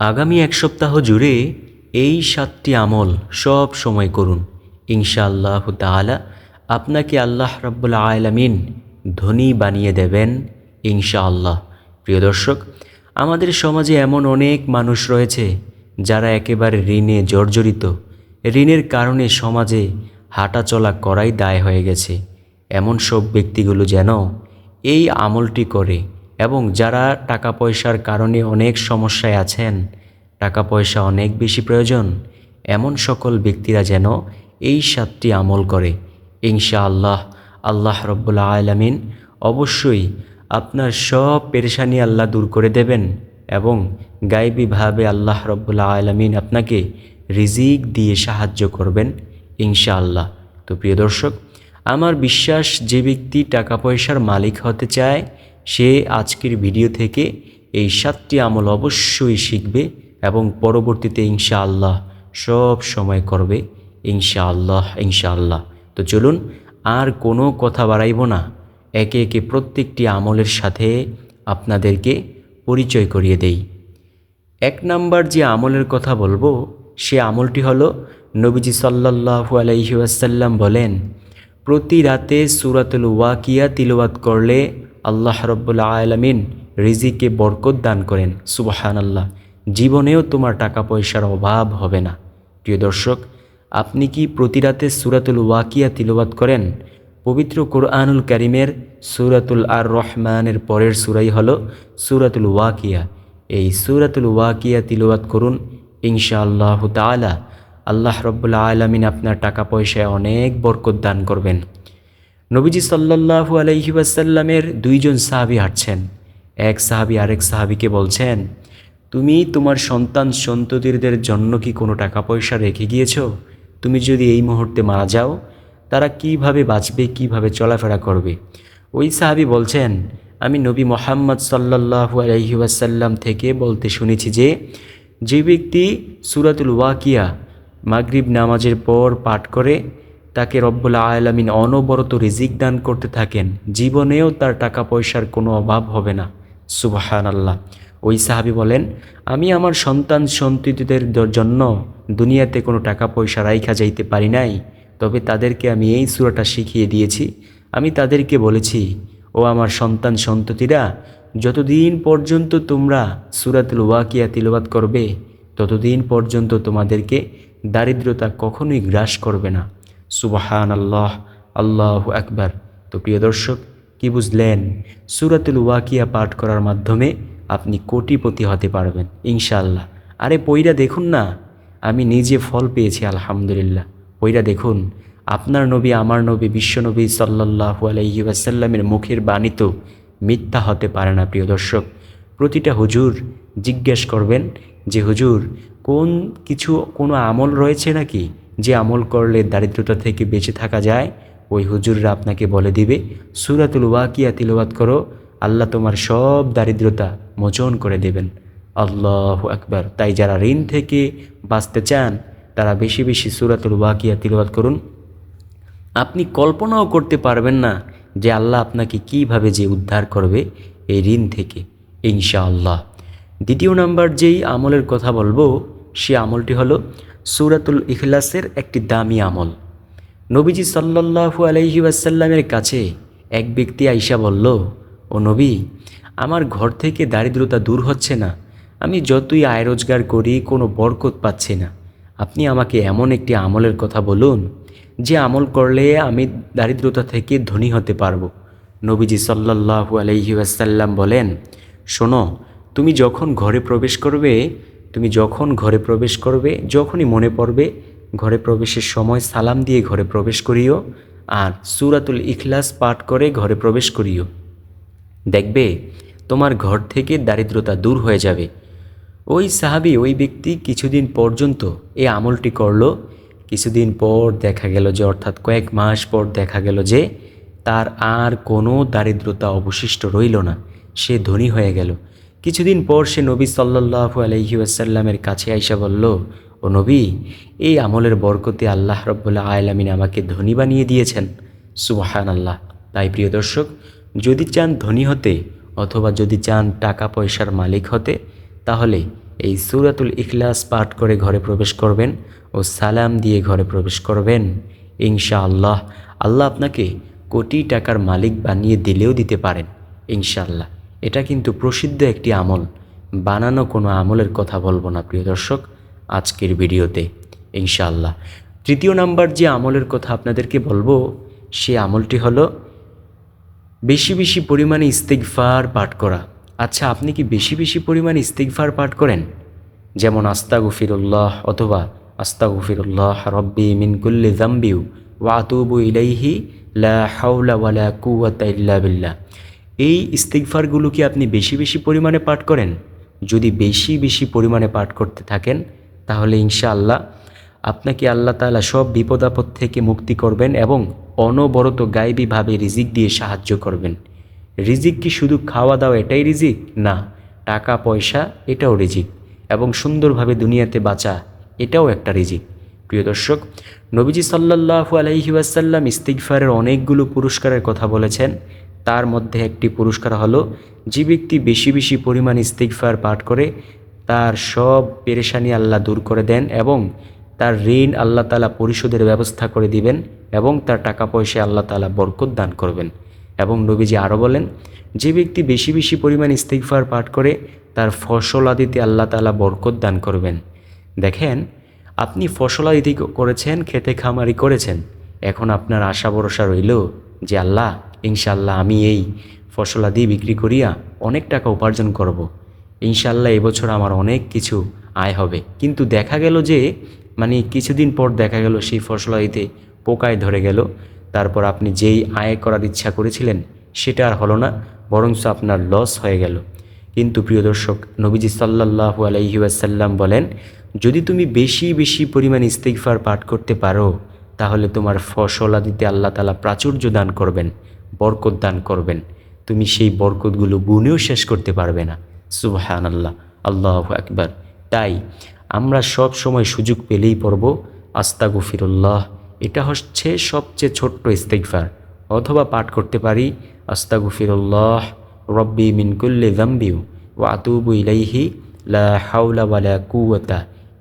আগামী এক সপ্তাহ জুড়ে এই সাতটি আমল সব সময় করুন। ইনশাআল্লাহ তাআলা আপনাকে আল্লাহ রাব্বুল আলামিন ধনী বানিয়ে দেবেন ইনশাআল্লাহ। প্রিয় দর্শক, আমাদের সমাজে এমন অনেক মানুষ রয়েছে যারা একেবারে ঋণে জর্জরিত। ঋণের কারণে সমাজে হাঁটাচলা করাই দায় হয়ে গেছে। এমন সব ব্যক্তিগুলো যেন এই আমলটি করে এবং যারা টাকা পয়সার কারণে অনেক সমস্যায় আছেন টাকা পয়সা অনেক বেশি প্রয়োজন, এমন সকল ব্যক্তিরা যেন এই সাতটি আমল করে। ইনশা আল্লাহ আল্লাহ রব্বুল্লা আলমিন অবশ্যই আপনার সব পেরেশানি আল্লাহ দূর করে দেবেন এবং গাইবীভাবে আল্লাহ রব্বুল্লা আলমিন আপনাকে রিজিক দিয়ে সাহায্য করবেন ইনশাআল্লাহ। তো প্রিয় দর্শক, আমার বিশ্বাস যে ব্যক্তি টাকা পয়সার মালিক হতে চায় সে আজকের ভিডিও থেকে এই সাতটি আমল অবশ্যই শিখবে এবং পরবর্তীতে ইনশাআল্লাহ সব সময় করবে, ইনশাআল্লাহ ইনশাআল্লাহ। তো চলুন, আর কোনো কথা বাড়াইব না। একে একে প্রত্যেকটি আমলের সাথে আপনাদেরকে পরিচয় করিয়ে দেই। এক নাম্বার যে আমলের কথা বলব, সে আমলটি হলো, নবীজি সাল্লাল্লাহু আলাইহি ওয়াসাল্লাম বলেন, প্রতি রাতে সুরাতুল ওয়াকিয়া তিলওয়াত করলে আল্লাহ রব্বুল আলমিন রিজিকে বরকত দান করেন সুবাহান আল্লাহ জীবনেও তোমার টাকা পয়সার অভাব হবে না। প্রিয় দর্শক, আপনি কি প্রতি রাতে সুরাতুল ওয়াকিয়া তিলওয়াত করেন? পবিত্র কোরআনুল করিমের সুরাতুল আর রহমানের পরের সুরাই হল সুরাতুল ওয়াকিয়া। এই সুরাতুল ওয়াকিয়া তিলওয়াত করুন, ইনশাআল্লাহ তালা আল্লাহ রব্বুল্লা আলমিন আপনার টাকা পয়সায় অনেক বরকত দান করবেন। নবীজি সাল্লাল্লাহু আলাইহি ওয়াসাল্লামের দুইজন সাহাবি হাঁটছেন। এক সাহাবি আরেক সাহাবিকে বলছেন, তুমি তোমার সন্তান সন্ততিদের জন্য কি কোনো টাকা পয়সা রেখে গিয়েছ? তুমি যদি এই মুহূর্তে মারা যাও, তারা কীভাবে বাঁচবে, কীভাবে চলাফেরা করবে? ওই সাহাবি বলছেন, আমি নবী মোহাম্মদ সাল্লাল্লাহু আলাইহি ওয়াসাল্লাম থেকে বলতে শুনেছি যে যে ব্যক্তি সুরাতুল ওয়াকিয়া মাগরিব নামাজের পর পাঠ করে তাকে রব্বুল আলামিন অনবরত রিজিক দান করতে থাকেন, জীবনেও তার টাকা পয়সার কোনো অভাব হবে না। সুবাহান আল্লাহ ওই সাহাবি বলেন, আমি আমার সন্তান সন্ততিদের জন্য দুনিয়াতে কোনো টাকা পয়সা রাইখা যাইতে পারি নাই, তবে তাদেরকে আমি এই সুরাটা শিখিয়ে দিয়েছি। আমি তাদেরকে বলেছি, ও আমার সন্তান সন্ততিরা, যতদিন পর্যন্ত তোমরা সুরাতুল ওয়াকিয়া তিলবাত করবে, ততদিন পর্যন্ত তোমাদেরকে দারিদ্রতা কখনোই গ্রাস করবে না। সুবাহান আল্লাহ আল্লাহ আকবার। তো প্রিয় দর্শক, কি বুঝলেন? সুরাতুল ওয়াকিয়া পাঠ করার মাধ্যমে আপনি কোটিপতি হতে পারবেন ইনশাল্লাহ আরে পইরা দেখুন না, আমি নিজে ফল পেয়েছি, আলহামদুলিল্লাহ। পইরা দেখুন, আপনার নবী, আমার নবী, বিশ্বনবী সাল্লাহু আলাইহি মুখের বাণী তো মিথ্যা হতে পারে না, প্রিয় দর্শক। প্রতিটা হুজুর জিজ্ঞেস করবেন যে, হুজুর, কোন কিছু, কোনো আমল রয়েছে নাকি? যে আমল করলে দারিদ্রতা থেকে বেঁচে থাকা যায়, ওই হুজুররা আপনাকে বলে দিবে, সুরাতুল ওয়াকিয়া তিলবাত করো, আল্লাহ তোমার সব দারিদ্রতা মোচন করে দেবেন। আল্লাহ আকবার। তাই যারা ঋণ থেকে বাঁচতে চান, তারা বেশি বেশি সুরাতুল ওয়াকিয়া তিলবাত করুন। আপনি কল্পনাও করতে পারবেন না যে আল্লাহ আপনাকে কীভাবে যে উদ্ধার করবে এই ঋণ থেকে, ইনশাআল্লাহ। দ্বিতীয় নাম্বার যেই আমলের কথা বলব, সে আমলটি হলো সুরাতুল ইখলাসের একটি দামি আমল। নবীজি সাল্লাহু আলহি ওয়াসাল্লামের কাছে এক ব্যক্তি আইসা বলল, ও নবী, আমার ঘর থেকে দারিদ্রতা দূর হচ্ছে না। আমি যতই আয় রোজগার করি, কোনো বরকত পাচ্ছি না। আপনি আমাকে এমন একটি আমলের কথা বলুন, যে আমল করলে আমি দারিদ্রতা থেকে ধনী হতে পারব। নবীজি সাল্লাহু আলহি ওয়াসাল্লাম বলেন, শোনো, তুমি যখন ঘরে প্রবেশ করবে তুমি যখন ঘরে প্রবেশ করবে, যখনই মনে পড়বে, ঘরে প্রবেশের সময় সালাম দিয়ে ঘরে প্রবেশ করিও আর সুরাতুল ইখলাস পাঠ করে ঘরে প্রবেশ করিও। দেখবে, তোমার ঘর থেকে দারিদ্রতা দূর হয়ে যাবে। ওই সাহাবি ওই ব্যক্তি কিছুদিন পর্যন্ত এই আমলটি করল। কিছুদিন পর দেখা গেল যে, অর্থাৎ কয়েক মাস পর দেখা গেল যে, তার আর কোনো দারিদ্রতা অবশিষ্ট রইল না। সে ধনী হয়ে গেল। কিছুদিন পর সে নবী সাল্লাহু আলহি আসাল্লামের কাছে আইসা বলল, ও নবী, এই আমলের বরকতে আল্লাহ রব্বুল্লাহ আয়লামিন আমাকে ধনী বানিয়ে দিয়েছেন। সুবাহান আল্লাহ তাই প্রিয় দর্শক, যদি চান ধনী হতে অথবা যদি চান টাকা পয়সার মালিক হতে, তাহলে এই সুরাতুল ইখলাস পাঠ করে ঘরে প্রবেশ করবেন ও সালাম দিয়ে ঘরে প্রবেশ করবেন। ইনশা আল্লাহ আল্লাহ আপনাকে কোটি টাকার মালিক বানিয়ে দিলেও দিতে পারেন। ইনশাআল্লাহ। এটা কিন্তু প্রসিদ্ধ একটি আমল। বানানো কোনো আমলের কথা বলব না, প্রিয় দর্শক। আজকের ভিডিওতে, ইনশাআল্লাহ। তৃতীয় নাম্বার যে আমলের কথা আপনাদেরকে বলব, সে আমলটি হলো বেশি বেশি পরিমাণে ইস্তেকফার পাঠ করা। আচ্ছা আপনি কি বেশি বেশি পরিমাণে ইস্তেকফার পাঠ করেন? যেমন আস্তা গুফিরুল্লাহ অথবা আস্তা গুফিরুল্লাহ রব্বি মিনকুল্লি জাম্বিউ ওয়াতুবু ইলাইহি লা হাওলা ওয়ালা কুওয়াতা ইল্লা বিল্লাহ। এই ইস্তেকফারগুলো কি আপনি বেশি বেশি পরিমাণে পাঠ করেন? যদি বেশি বেশি পরিমাণে পাঠ করতে থাকেন, তাহলে ইনশাআল্লাহ আপনাকে আল্লাহ তাআলা সব বিপদ আপদ থেকে মুক্তি করবেন এবং অনবরত গায়েবীভাবে রিজিক দিয়ে সাহায্য করবেন। রিজিক কি শুধু খাওয়া দাওয়া এটাই রিজিক? না, টাকা, পয়সা এটাও রিজিক এবং সুন্দরভাবে দুনিয়াতে বাঁচা এটাও একটা রিজিক। প্রিয় দর্শক, নবীজি সাল্লাল্লাহু আলাইহি ওয়াসাল্লাম ইস্তিগফারের অনেকগুলো পুরস্কারের কথা বলেছেন। তার মধ্যে একটি পুরস্কার হলো। যে ব্যক্তি বেশি বেশি পরিমাণ ইস্তিগফার পাঠ করে, তার সব পেরেশানি আল্লাহ দূর করে দেন এবং তার ঋণ আল্লাহ তালা পরিশোধের ব্যবস্থা করে দিবেন এবং তার টাকা পয়সা আল্লাহ তালা বরকত দান করবেন। এবং নবীজি আরও বলেন, যে ব্যক্তি বেশি বেশি পরিমাণ ইস্তিগফার পাঠ করে, তার ফসল আদিতে আল্লাহ তালা বরকত দান করবেন। দেখেন, আপনি ফসল আদিতে করেছেন, খেতে খামারি করেছেন, এখন আপনার আশা ভরসা রইল যে আল্লাহ ইনশাল্লাহ আমি এই ফসলাদি বিক্রি করিয়া অনেক টাকা উপার্জন করব। ইনশাল্লাহ এবছর আমার অনেক কিছু আয় হবে। কিন্তু দেখা গেল যে মানে কিছুদিন পর দেখা গেল সেই ফসলাদিতে পোকায় ধরে গেল। তারপর আপনি যেই আয় করার ইচ্ছা করেছিলেন, সেটা আর হলো না, বরঞ্চ আপনার লস হয়ে গেল। কিন্তু প্রিয় দর্শক, নবীজি সাল্লাহু আলাইহি ওয়াসাল্লাম বলেন, যদি তুমি বেশি বেশি পরিমাণ ইস্তিগফার পাঠ করতে পারো, তাহলে তোমার ফসল আদিতে আল্লাহ তালা প্রাচুর্য দান করবেন। বরকত দান করবেন। তুমি সেই বরকতগুলো গুনেও শেষ করতে পারবে না। সুবহান আল্লাহ আল্লাহ একবার তাই আমরা সব সময় সুযোগ পেলেই পড়ব। আস্তাগুফিরুল্লাহ। এটা হচ্ছে সবচেয়ে ছোট্ট ইস্তেকফার অথবা পাঠ করতে পারি, আস্তাগুফিরুল্লাহ, রব্বি মিনকুল্লি জাম্বিউ ও আতুবু ইলাইহি, লা হাউলা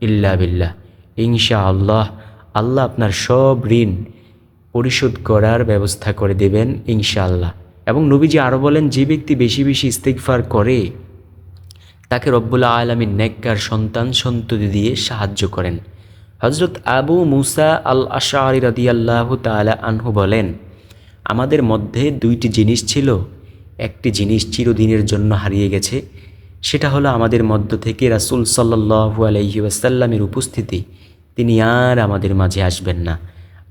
ইল্লা বিল্লাহ। ইনশা আল্লাহ আল্লাহ আপনার সব ঋণ পরিশোধ করার ব্যবস্থা করে দেবেন, ইনশাআল্লাহ। এবং নবীজি আরও বলেন, যে ব্যক্তি বেশি বেশি ইস্তেকফার করে, তাকে রব্বুল্লা আলমীর নেককার সন্তান সন্ততি দিয়ে সাহায্য করেন। হজরত আবু মুসা আল আশারি রাদি আল্লাহ তালা আনহু বলেন, আমাদের মধ্যে দুইটি জিনিস ছিল। একটি জিনিস চিরদিনের জন্য হারিয়ে গেছে। সেটা হলো আমাদের মধ্য থেকে রাসুল সাল্লাহু আলহি ওয়াসাল্লামের উপস্থিতি। তিনি আর আমাদের মাঝে আসবেন না।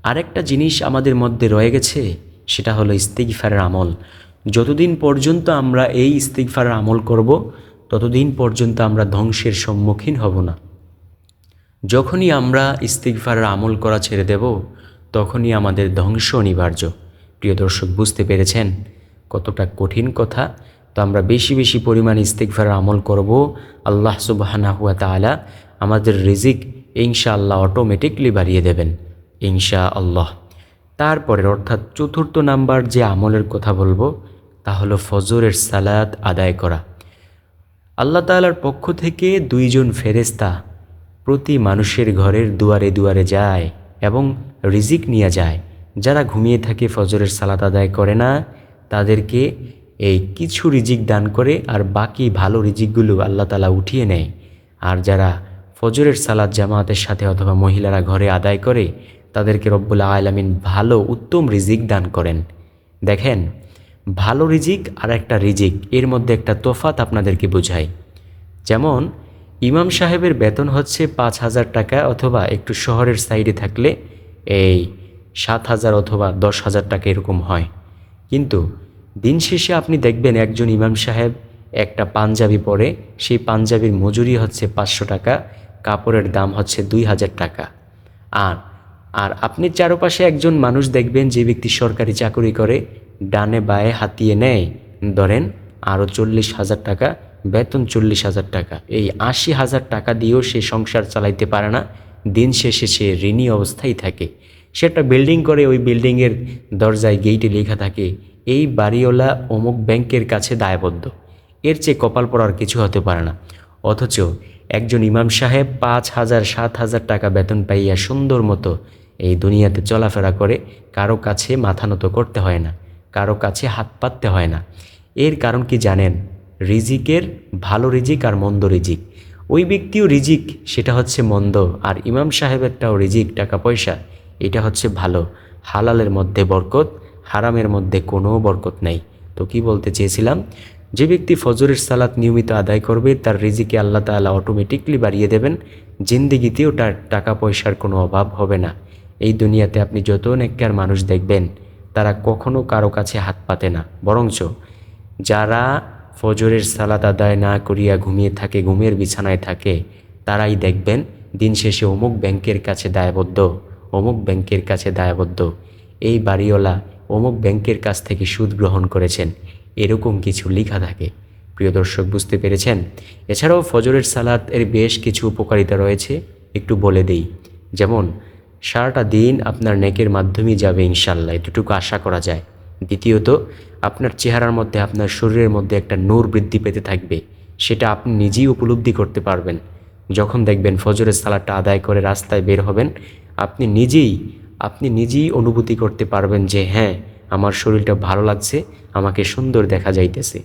আরেকটা জিনিস আমাদের মধ্যে রয়ে গেছে, সেটা হলো ইস্তিগফারের আমল। যতদিন পর্যন্ত আমরা এই ইস্তিগফারের আমল করব, ততদিন পর্যন্ত আমরা ধ্বংসের সম্মুখীন হব না। যখনই আমরা ইস্তিগফারের আমল করা ছেড়ে দেব, তখনই আমাদের ধ্বংস অনিবার্য। প্রিয় দর্শক, বুঝতে পেরেছেন কতটা কঠিন কথা? তো আমরা বেশি বেশি পরিমাণ ইস্তিগফারের আমল করব। আল্লাহ সুবাহানা হুয়া তালা আমাদের রিজিক ইনশা আল্লাহ অটোমেটিকলি বাড়িয়ে দেবেন। ইনশা আল্লাহ তারপরের অর্থাৎ চতুর্থ নাম্বার যে আমলের কথা বলব, তা হলো ফজরের সালাদ আদায় করা। আল্লাহ তালার পক্ষ থেকে দুইজন ফেরেস্তা প্রতি মানুষের ঘরের দুয়ারে দুয়ারে যায় এবং রিজিক নিয়ে যায়। যারা ঘুমিয়ে থাকে ফজরের সালাত আদায় করে না, তাদেরকে এই কিছু রিজিক দান করে আর বাকি ভালো রিজিকগুলো আল্লাহ তালা উঠিয়ে নেয়। আর যারা ফজরের সালাদ জামাতের সাথে অথবা মহিলারা ঘরে আদায় করে তাদেরকে রব্বুল্লা আলমিন ভালো, উত্তম রিজিক দান করেন। দেখেন, ভালো রিজিক আর একটা রিজিক, এর মধ্যে একটা তোফাত আপনাদেরকে বোঝাই। যেমন, ইমাম সাহেবের বেতন হচ্ছে পাঁচ হাজার টাকা অথবা একটু শহরের সাইডে থাকলে এই সাত হাজার অথবা দশ হাজার টাকা এরকম হয়। কিন্তু দিন শেষে আপনি দেখবেন একজন ইমাম সাহেব একটা পাঞ্জাবি পরে, সেই পাঞ্জাবির মজুরি হচ্ছে পাঁচশো টাকা, কাপড়ের দাম হচ্ছে দুই হাজার টাকা। আর আর আপনি চারপাশে একজন মানুষ দেখবেন যে ব্যক্তি সরকারি চাকরি করে, ডানে বায়ে হাতিয়ে নেয়। ধরেন আরও চল্লিশ হাজার টাকা, বেতন চল্লিশ হাজার টাকা। এই আশি হাজার টাকা দিয়েও সে সংসার চালাইতে পারে না। দিন শেষে সে ঋণী অবস্থায় থাকে। সে একটা বিল্ডিং করে, ওই বিল্ডিংয়ের দরজায় গেইটে লেখা থাকে, এই বাড়িওয়ালা অমুক ব্যাংকের কাছে দায়বদ্ধ। এর চেয়ে কপাল পড়ার কিছু হতে পারে না। অথচ একজন ইমাম সাহেব পাঁচ হাজার, সাত হাজার টাকা বেতন পাইয়া সুন্দর মতো এই দুনিয়াতে চলাফেরা করে, কারও কাছে মাথা নত করতে হয় না, কারও কাছে হাত পাততে হয় না। এর কারণ কি জানেন? রিজিকের ভালো রিজিক আর মন্দ রিজিক। ওই ব্যক্তিও রিজিক, সেটা হচ্ছে মন্দ, আর ইমাম সাহেবেরটাও রিজিক, টাকা পয়সা, এটা হচ্ছে ভালো। হালালের মধ্যে বরকত, হারামের মধ্যে কোনো বরকত নেই। তো কি বলতে চেয়েছিলাম? যে ব্যক্তি ফজরের সালাত নিয়মিত আদায় করবে, তার রিজিকে আল্লাহ তাআলা অটোমেটিকলি বাড়িয়ে দেবেন। জিন্দিগিতেও তার টাকা পয়সার কোনো অভাব হবে না। এই দুনিয়াতে আপনি যত নেককার মানুষ দেখবেন, তারা কখনো কারও কাছে হাত পাতে না। বরঞ্চ যারা ফজরের সালাত আদায় না করিয়া ঘুমিয়ে থাকে, ঘুমের বিছানায় থাকে, তারাই দেখবেন, দিন শেষে অমুক ব্যাংকের কাছে দায়বদ্ধ, অমুক ব্যাংকের কাছে দায়বদ্ধ। এই বাড়িওয়ালা অমুক ব্যাংকের কাছ থেকে সুদ গ্রহণ করেছেন। এরকম কিছু লেখা থাকে। প্রিয় দর্শক, বুঝতে পেরেছেন? এছাড়াও ফজরের সালাত এর বেশ কিছু উপকারিতা রয়েছে, একটু বলে দেই। যেমন, সারাটা দিন আপনার নেকের মাধ্যমেই যাবে ইনশাল্লাহ এতটুকু আশা করা যায়। দ্বিতীয়ত, আপনার চেহারার মধ্যে, আপনার শরীরের মধ্যে একটা নূর বৃদ্ধি পেতে থাকবে, সেটা আপনি নিজেই উপলব্ধি করতে পারবেন। যখন দেখবেন ফজরের সালাদটা আদায় করে রাস্তায় বের হবেন, আপনি নিজেই আপনি নিজেই অনুভূতি করতে পারবেন যে হ্যাঁ আমার শরীরটা ভালো লাগছে, আমাকে সুন্দর দেখা যাইতেছে।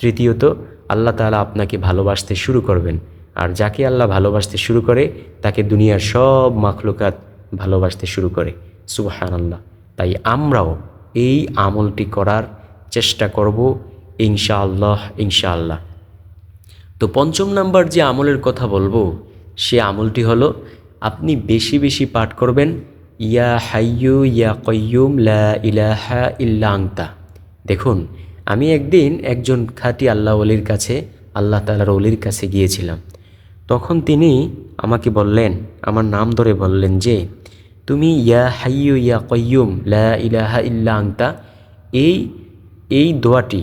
তৃতীয়ত, আল্লাহ তাআলা আপনাকে ভালোবাসতে শুরু করবেন। আর যাকে আল্লাহ ভালোবাসতে শুরু করে, তাকে দুনিয়ার সব মাখলুকাত ভালোবাসতে শুরু করে। সুবাহান আল্লাহ তাই আমরাও এই আমলটি করার চেষ্টা করব, ইনশাআল্লাহ ইনশাআল্লাহ। তো পঞ্চম নাম্বার যে আমলের কথা বলব, সে আমলটি হলো, আপনি বেশি বেশি পাঠ করবেন ইয়া হাইয়ু, ইয়া কয়ুম লা ইলাহা ইল্লা আংতা দেখুন, আমি একদিন একজন খাঁটি আল্লাহ অলির কাছে, আল্লাহ তালার অলির কাছে গিয়েছিলাম। তখন তিনি আমাকে বললেন, আমার নাম ধরে বললেন যে, তুমি ইয়া হাইয়ু, ইয়া কয়ুম লা ইলাহা ইল্লা আংতা এই এই দোয়াটি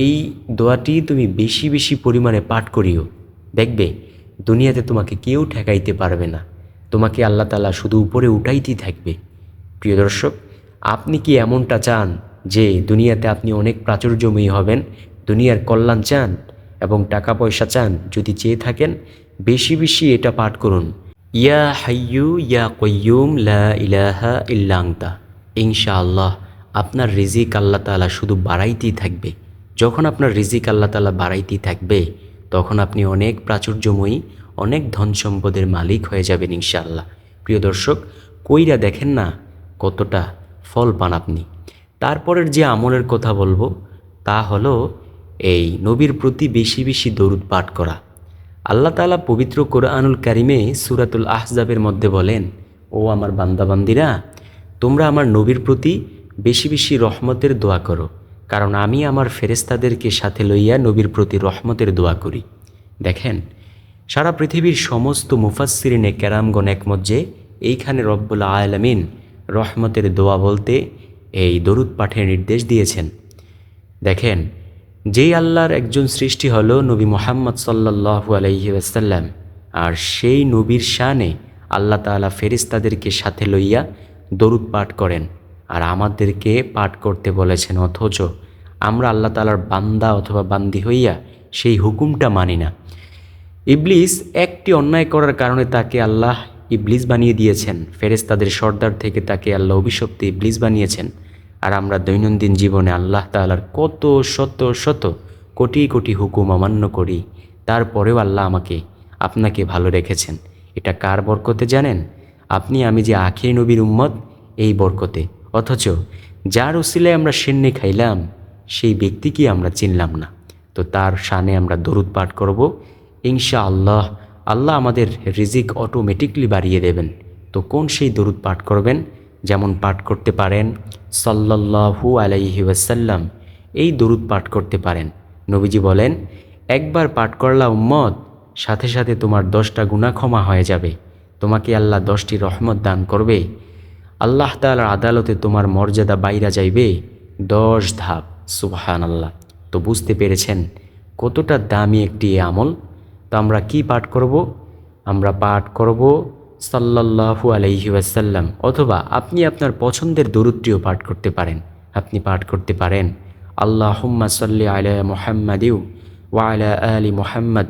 এই দোয়াটি তুমি বেশি বেশি পরিমাণে পাঠ করিও। দেখবে, দুনিয়াতে তোমাকে কেউ ঠেকাইতে পারবে না। তোমাকে আল্লাহ তালা শুধু উপরে উঠাইতেই থাকবে। প্রিয় দর্শক, আপনি কি এমনটা চান যে দুনিয়াতে আপনি অনেক প্রাচুর্যময়ী হবেন, দুনিয়ার কল্যাণ চান এবং টাকা পয়সা চান? যদি চেয়ে থাকেন, বেশি বেশি এটা পাঠ করুন। ইয়া হাইয়ু ইয়া কয়ুম লা ইলাহা ইল্লাংতা ইনশাআল্লাহ, আপনার রিজিক আল্লাহ তালা শুধু বাড়াইতেই থাকবে। যখন আপনার রিজিক আল্লাহ তালা বাড়াইতেই থাকবে, তখন আপনি অনেক প্রাচুর্যময়ী অনেক ধন সম্পদের মালিক হয়ে যাবেন ইনশাআল্লাহ। প্রিয় দর্শক, কইরা দেখেন না কতটা ফল পান আপনি। তারপরের যে আমলের কথা বলব, তা হলো এই নবীর প্রতি বেশি বেশি দরুদ পাঠ করা। আল্লাহ তাআলা পবিত্র কোরআনুল কারিমে সুরাতুল আহজাবের মধ্যে বলেন, ও আমার বান্দাবান্দিরা, তোমরা আমার নবীর প্রতি বেশি বেশি রহমতের দোয়া করো, কারণ আমি আমার ফেরেস্তাদেরকে সাথে লইয়া নবীর প্রতি রহমতের দোয়া করি। দেখেন সারা পৃথিবীর সমস্ত মুফাসসিরিনে ক্যারামগণ একমত যে, এইখানে রব্বুল আলামিন রহমতের দোয়া বলতে এই দরুদ পাঠের নির্দেশ দিয়েছেন। দেখেন, যেই আল্লাহর একজন সৃষ্টি হলো নবী মোহাম্মদ সাল্লাহু আলহি আসাল্লাম আর সেই নবীর শানে আল্লাহ তাআলা ফেরিস্তাদেরকে সাথে লইয়া দরুদ পাঠ করেন, আর আমাদেরকে পাঠ করতে বলেছেন। অথচ আমরা আল্লাহ তাআলার বান্দা অথবা বান্দি হইয়া সেই হুকুমটা মানি না। ইবলিস একটি অন্যায় করার কারণে তাকে আল্লাহ ইবলিস বানিয়ে দিয়েছেন। ফেরেস্তাদের সর্দার থেকে তাকে আল্লাহ অভিশপ্ত ইবলিস বানিয়েছেন। আর আমরা দৈনন্দিন জীবনে আল্লাহ তাআলার কত শত শত কোটি কোটি হুকুম অমান্য করি, তারপরেও আল্লাহ আমাকে, আপনাকে ভালো রেখেছেন। এটা কার বরকতে জানেন? আপনি, আমি যে আখির নবীর উম্মত, এই বরকতে। অথচ যার উসিলায় আমরা সেন্নে খাইলাম, সেই ব্যক্তিকে আমরা চিনলাম না? তো তার শানে আমরা দরুদ পাঠ করব। ইনশা আল্লাহ আল্লাহ আমাদের রিজিক অটোমেটিকলি বাড়িয়ে দেবেন। তো কোন সেই দরুদ পাঠ করবেন? যেমন পাঠ করতে পারেন, সাল্লাল্লাহু আলাইহি ওয়াসাল্লাম, এই দরুদ পাঠ করতে পারেন। নবীজি বলেন, একবার পাঠ করলা উম্মত, সাথে সাথে তোমার দশটা গুণা ক্ষমা হয়ে যাবে। তোমাকে আল্লাহ দশটি রহমত দান করবে। আল্লাহ তালার আদালতে তোমার মর্যাদা বাইরা যাইবে দশ ধাপ। সুবহান আল্লাহ তো বুঝতে পেরেছেন কতটা দামি একটি আমল? তো আমরা কি পাঠ করব? আমরা পাঠ করব সাল্লাল্লাহু আলাইহি ওয়াসাল্লাম। অথবা আপনি আপনার পছন্দের দরুদটিও পাঠ করতে পারেন। আপনি পাঠ করতে পারেন আল্লাহ সাল্লি আলা ওয়া আলা আলি মুহাম্মদ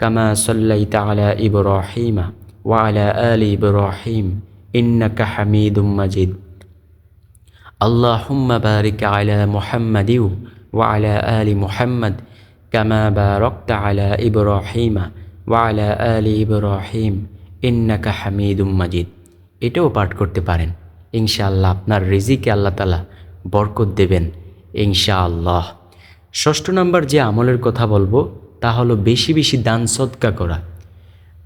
কামা সাল্লাইতা আলা ইব্রাহিমা ওয়া আলা আলি ইব্রাহিম ইন্নাকা হামিদুম মাজিদ। আল্লাহুম্মা বারিক আলা ওয়া আলা আলি মুহাম্মদ কামা বারাকতা আলা ইব্রাহিমা ওয়া আলা ইব্রাহিম ইন্নাকা হামিদুম মাজিদ এটাও পাঠ করতে পারেন। ইনশাআল্লাহ আপনার রিজিকে আল্লাহ তালা বরকত দেবেন। ইনশাআল্লাহ। ষষ্ঠ নম্বর যে আমলের কথা বলব, তা হলো বেশি বেশি দান সৎকা করা।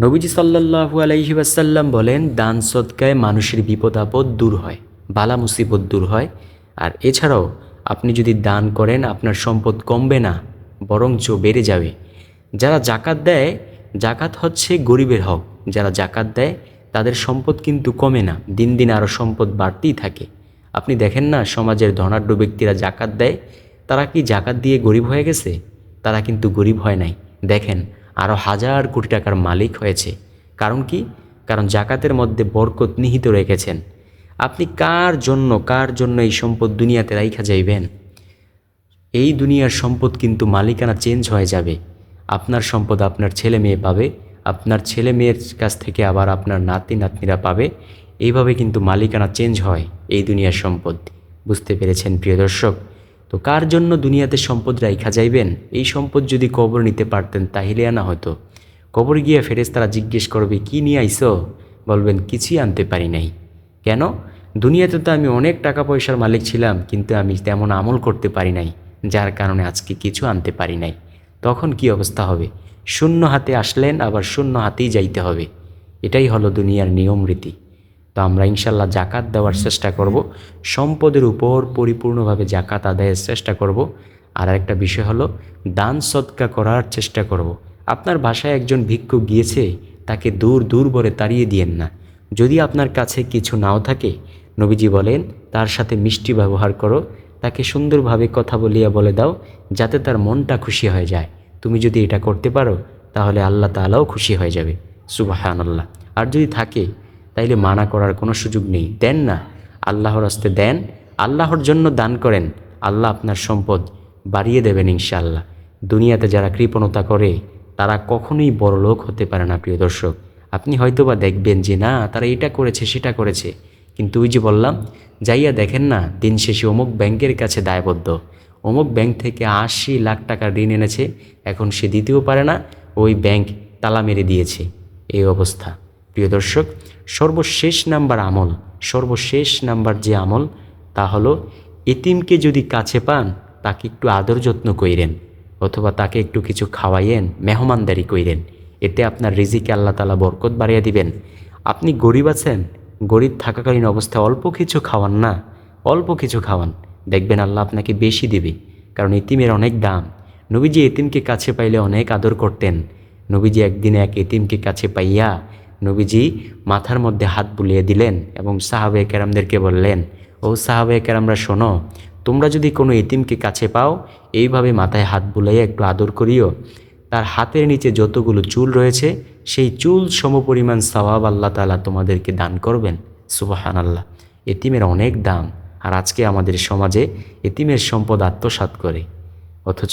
নবীজি সাল্লাহু আলাইহি ওয়াসাল্লাম বলেন, দান সৎকায় মানুষের বিপদ আপদ দূর হয়, বালা মুসিবত দূর হয়। আর এছাড়াও আপনি যদি দান করেন, আপনার সম্পদ কমবে না। বরঞ্চ বেড়ে যাবে। যারা জাকাত দেয় জাকাত হচ্ছে গরিবের হক। যারা জাকাত দেয়, তাদের সম্পদ কিন্তু কমে না। দিন দিন আরও সম্পদ বাড়তেই থাকে। আপনি দেখেন না, সমাজের ধনাঢ্য ব্যক্তিরা জাকাত দেয়? তারা কি জাকাত দিয়ে গরিব হয়ে গেছে? তারা কিন্তু গরিব হয় নাই। দেখেন আরও হাজার কোটি টাকার মালিক হয়েছে। কারণ কি? কারণ জাকাতের মধ্যে বরকত নিহিত রেখেছেন। আপনি কার জন্য কার জন্য এই সম্পদ দুনিয়াতে রাইখা যাইবেন? এই দুনিয়ার সম্পদ কিন্তু মালিকানা চেঞ্জ হয়ে যাবে। আপনার সম্পদ আপনার ছেলে মেয়ে পাবে, আপনার ছেলে মেয়ের কাছ থেকে আবার আপনার নাতি, নাতনিরা পাবে। এইভাবে কিন্তু মালিকানা চেঞ্জ হয় এই দুনিয়ার সম্পদ। বুঝতে পেরেছেন প্রিয় দর্শক? তো কার জন্য দুনিয়াতে সম্পদ রাইখা যাইবেন? এই সম্পদ যদি কবর নিতে পারতেন তাহলে আনা হতো। কবর গিয়ে ফেরেস্তারা জিজ্ঞেস করবে, কি নিয়ে আইসো? বলবেন, কিছুই আনতে পারি নাই। কেন? দুনিয়াতে তো আমি অনেক টাকা পয়সার মালিক ছিলাম, কিন্তু আমি তেমন আমল করতে পারি নাই। যার কারণে আজকে কিছু আনতে পারি নাই। তখন কি অবস্থা হবে? শূন্য হাতে আসলেন, আবার শূন্য হাতেই যাইতে হবে। এটাই হলো দুনিয়ার নিয়ম রীতি। তো আমরা ইনশাল্লাহ জাকাত দেওয়ার চেষ্টা করব। সম্পদের উপর পরিপূর্ণভাবে জাকাত আদায়ের চেষ্টা করব। আর একটা বিষয় হলো, দান সৎকা করার চেষ্টা করব। আপনার বাসায় একজন ভিক্ষু গিয়েছে, তাকে দূর দূর বলে তাড়িয়ে দিয়েন না। যদি আপনার কাছে কিছু নাও থাকে, নবীজি বলেন, তার সাথে মিষ্টি ব্যবহার করো তাকে সুন্দরভাবে কথা বলিয়া বলে দাও, যাতে তার মনটা খুশি হয়ে যায়। তুমি যদি এটা করতে পারো, তাহলে আল্লাহ তালাও খুশি হয়ে যাবে। সুবাহান আল্লাহ আর যদি থাকে, তাইলে মানা করার কোনো সুযোগ নেই। দেন না। আল্লাহর হস্তে দেন। আল্লাহর জন্য দান করেন। আল্লাহ আপনার সম্পদ বাড়িয়ে দেবেন ইনশাআল্লাহ। দুনিয়াতে যারা কৃপণতা করে, তারা কখনোই বড় লোক হতে পারে না, প্রিয় দর্শক। আপনি হয়তোবা দেখবেন যে, না, তারা এটা করেছে, সেটা করেছে। কিন্তু ওই যে বললাম, যাইয়া দেখেন না, দিন শেষে অমুক ব্যাংকের কাছে দায়বদ্ধ। অমুক ব্যাংক থেকে আশি লাখ টাকা ঋণ এনেছে, এখন সে দিতেও পারে না, ওই ব্যাংক তালা মেরে দিয়েছে। এই অবস্থা। প্রিয় দর্শক, সর্বশেষ নাম্বার আমল, সর্বশেষ নাম্বার যে আমল, তা হলো, এতিমকে যদি কাছে পান, তাকে একটু আদর যত্ন কইরেন, অথবা তাকে একটু কিছু খাওয়াইয়েন, মেহমানদারি কইরেন। এতে আপনার রিজিকে আল্লাহ তালা বরকত বাড়িয়ে দিবেন। আপনি গরিব আছেন গরিব থাকাকালীন অবস্থায় অল্প কিছু খাওয়ান না, অল্প কিছু খাওয়ান। দেখবেন আল্লাহ আপনাকে বেশি দেবে, কারণ এতিমের অনেক দাম। নবীজি এতিমকে কাছে পাইলে অনেক আদর করতেন। নবীজি একদিন এক এতিমকে কাছে পাইয়া নবীজি মাথার মধ্যে হাত বুলিয়ে দিলেন এবং সাহাবে কেরামদেরকে বললেন, ও সাহাবে কেরামরা, শোনো, তোমরা যদি কোনো এতিমকে কাছে পাও, এইভাবে মাথায় হাত বুলাইয়া একটু আদর করিও। তার হাতের নিচে যতগুলো চুল রয়েছে, সেই চুল সমপরিমাণ সওয়াব আল্লাহ তালা তোমাদেরকে দান করবেন। সুবাহান আল্লাহ এতিমের অনেক দাম, আর আজকে আমাদের সমাজে এতিমের সম্পদ আত্মসাত করে। অথচ